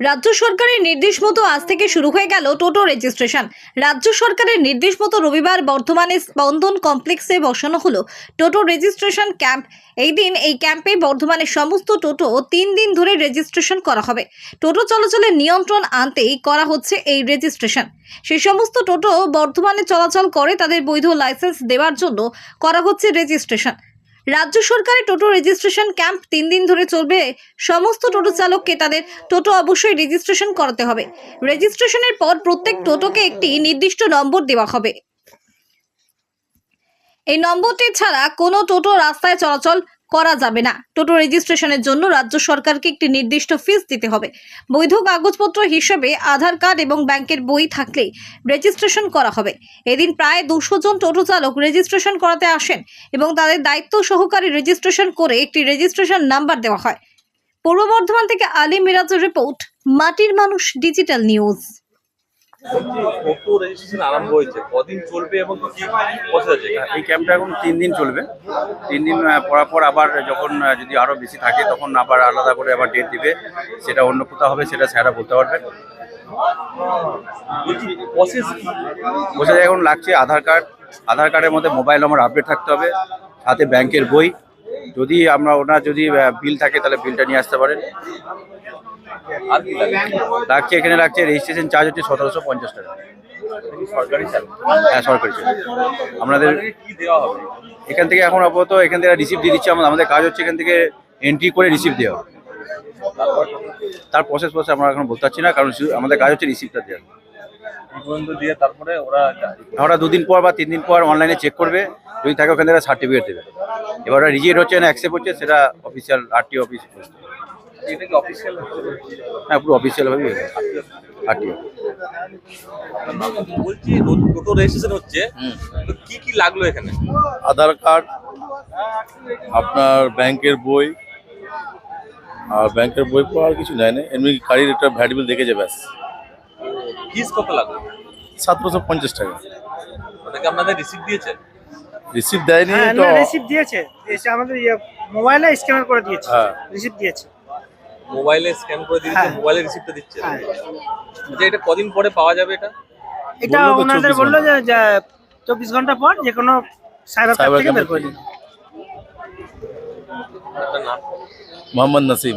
রাজ্য সরকারের নির্দেশ মতো আজ থেকে শুরু হয়ে গেল টোটো রেজিস্ট্রেশন। রাজ্য সরকারের নির্দেশ মতো রবিবার বর্ধমানে স্পন্দন কমপ্লেক্সে বসানো হলো টোটো রেজিস্ট্রেশন ক্যাম্প। এই দিন এই ক্যাম্পে বর্ধমানের সমস্ত টোটো তিন দিন ধরে রেজিস্ট্রেশন করা হবে। টোটো চলাচলের নিয়ন্ত্রণ আনতেই করা হচ্ছে এই রেজিস্ট্রেশন। সেই সমস্ত টোটো বর্ধমানে চলাচল করে তাদের বৈধ লাইসেন্স দেওয়ার জন্য করা হচ্ছে রেজিস্ট্রেশন। রাজ্য সরকারের টোটো রেজিস্ট্রেশন ক্যাম্প তিন দিন ধরে চলবে। সমস্ত টোটো চালককে তাদের টোটো অবশ্যই রেজিস্ট্রেশন করাতে হবে। রেজিস্ট্রেশনের পর প্রত্যেক টোটোকে একটি নির্দিষ্ট নম্বর দেওয়া হবে। এই নম্বরটি ছাড়া কোনো টোটো রাস্তায় চলাচল করা যাবে না। টোটো রেজিস্ট্রেশনের জন্য রাজ্য সরকারকে একটি নির্দিষ্ট ফিস দিতে হবে। বৈধ কাগজপত্র হিসেবে আধার কার্ড এবং ব্যাংকের বই থাকলেই রেজিস্ট্রেশন করা হবে। এদিন প্রায় দুশো জন টোটো চালক রেজিস্ট্রেশন করাতে আসেন এবং তাদের দায়িত্ব সহকারী রেজিস্ট্রেশন করে একটি রেজিস্ট্রেশন নাম্বার দেওয়া হয়। পূর্ব বর্ধমান থেকে আলী মিরাজের রিপোর্ট, মাটির মানুষ, ডিজিটাল নিউজ। রেজিস্ট্রেশন আরম্ভ হয়েছে? কদিন চলবে এবং কি আছে? এই ক্যাম্পটা এখন তিন দিন চলবে। তিন দিন আবার যখন যদি আরও বেশি থাকে তখন আবার আলাদা করে আবার ডেট দিবে। সেটা অন্য কোথাও হবে সেটা স্যারা বলতে পারবেন প্রসেস এখন লাগছে আধার কার্ড। আধার কার্ডের মধ্যে মোবাইল নম্বর আপডেট থাকতে হবে। সাথে ব্যাংকের বই। যদি আমরা ওনার যদি বিল থাকে তাহলে বিলটা নিয়ে আসতে পারেন। আর কি লাগছে এখানে লাগছে রেজিস্ট্রেশন চার্জ হচ্ছে সতেরোশো পঞ্চাশ টাকা। সরকারি হ্যাঁ সরকারি হবে? এখান থেকে এখন আপাতত এখান থেকে রিসিপ্ট দিয়ে দিচ্ছে। আমাদের আমাদের কাজ হচ্ছে এখান থেকে এন্ট্রি করে রিসিপ্ট দেওয়া। তার প্রসেস প্রসেস আমরা এখন বলতে পারছি না কারণ আমাদের কাজ হচ্ছে রিসিপ্টটা দেওয়া। দিয়ে তারপরে ওরা ওরা দুদিন পর বা তিন দিন পর অনলাইনে চেক করবে। যদি থাকে ওখান থেকে সার্টিফিকেট দেবে। এবার রিজেক্ট হচ্ছে না অ্যাকসেপ্ট হচ্ছে সেটা অফিসিয়াল আরটিও অফিস অফিসিয়াল হ্যাঁ পুরো অফিসিয়ালভাবে আরটিও বলছি টো- টোটো রেজিস্ট্রেশন হচ্ছে। কি কি লাগল এখানে? আধার কার্ড আপনার ব্যাংকের বই আর ব্যাংকের বই পর আর কিছু নেয় না এমনি গাড়ির একটা ভ্যাট বিল দেখে যাবে ব্যাস। ফিস কত লাগল সতেরোশো পঞ্চাশ টাকা। ওটাকে আপনাদের রিসিপ্ট দিয়েছে? রিসিপ্ট দেয়নি হ্যাঁ তো রিসিপ্ট দিয়েছে। দিয়েছে আমাদের ইয়ে মোবাইলে স্ক্যানার করে দিয়েছে। হ্যাঁ। রিসিপ্ট দিয়েছে। মোবাইলে স্ক্যান করে দিচ্ছে হ্যাঁ। মোবাইলে রিসিপ্টটা দিচ্ছে। হ্যাঁ। আচ্ছা এটা কদিন পরে পাওয়া যাবে এটা? এটা ওনাদের বলল যে যে চব্বিশ ঘণ্টা পর যে কোনো সাইবার ক্যাফ থেকে বের করে দিন। মোহাম্মদ নাসিম।